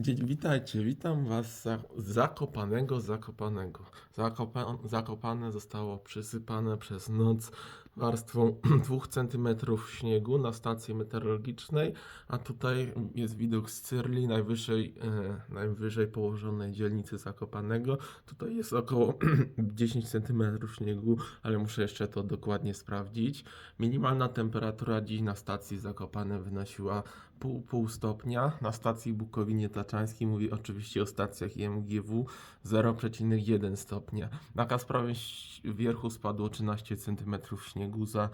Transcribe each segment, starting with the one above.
Dzień, witajcie, witam was z Zakopanego, Zakopanego. Zakopa, zakopane zostało przysypane przez noc warstwą 2 cm śniegu na stacji meteorologicznej, a tutaj jest widok z Cyrli, najwyższej, e, najwyżej położonej dzielnicy Zakopanego. Tutaj jest około 10 cm śniegu, ale muszę jeszcze to dokładnie sprawdzić. Minimalna temperatura dziś na stacji Zakopane wynosiła pół, pół stopnia. Na stacji Bukowinie Mówię oczywiście o stacjach IMGW, 0,1 stopnia. Na Kasprowym Ś- Wierchu spadło 13 cm śniegu za,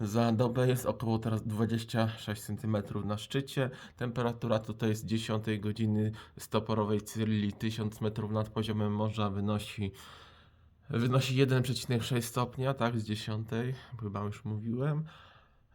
za dobę. Jest około teraz 26 cm na szczycie. Temperatura tutaj jest 10 godziny stoporowej Cyrli 1000 metrów nad poziomem morza wynosi wynosi 1,6 stopnia, tak, z 10, chyba już mówiłem.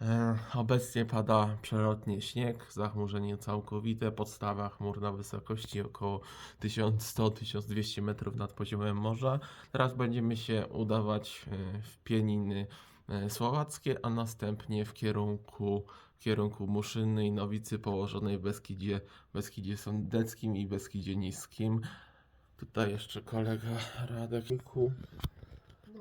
E, Obecnie pada przelotnie śnieg, zachmurzenie całkowite, podstawa chmur na wysokości około 1100-1200 metrów nad poziomem morza. Teraz będziemy się udawać e, w pieniny e, słowackie, a następnie w kierunku, w kierunku Muszyny i Nowicy położonej w Beskidzie, Beskidzie Sądeckim i Beskidzie Niskim. Tutaj jeszcze kolega Radek.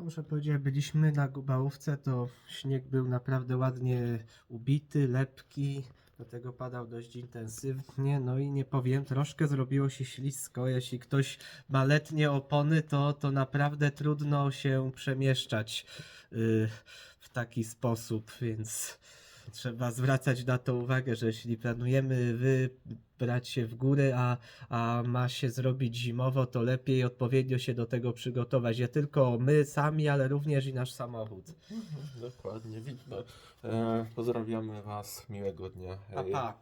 No, muszę powiedzieć, jak byliśmy na Gubałówce, to śnieg był naprawdę ładnie ubity, lepki, do tego padał dość intensywnie, no i nie powiem, troszkę zrobiło się ślisko, jeśli ktoś ma letnie opony, to, to naprawdę trudno się przemieszczać y, w taki sposób, więc trzeba zwracać na to uwagę, że jeśli planujemy wybrać się w góry, a, a ma się zrobić zimowo, to lepiej odpowiednio się do tego przygotować. Nie tylko my sami, ale również i nasz samochód. Mhm, Dokładnie, widzimy. E, pozdrawiamy Was, miłego dnia. Pa, Hej. pa.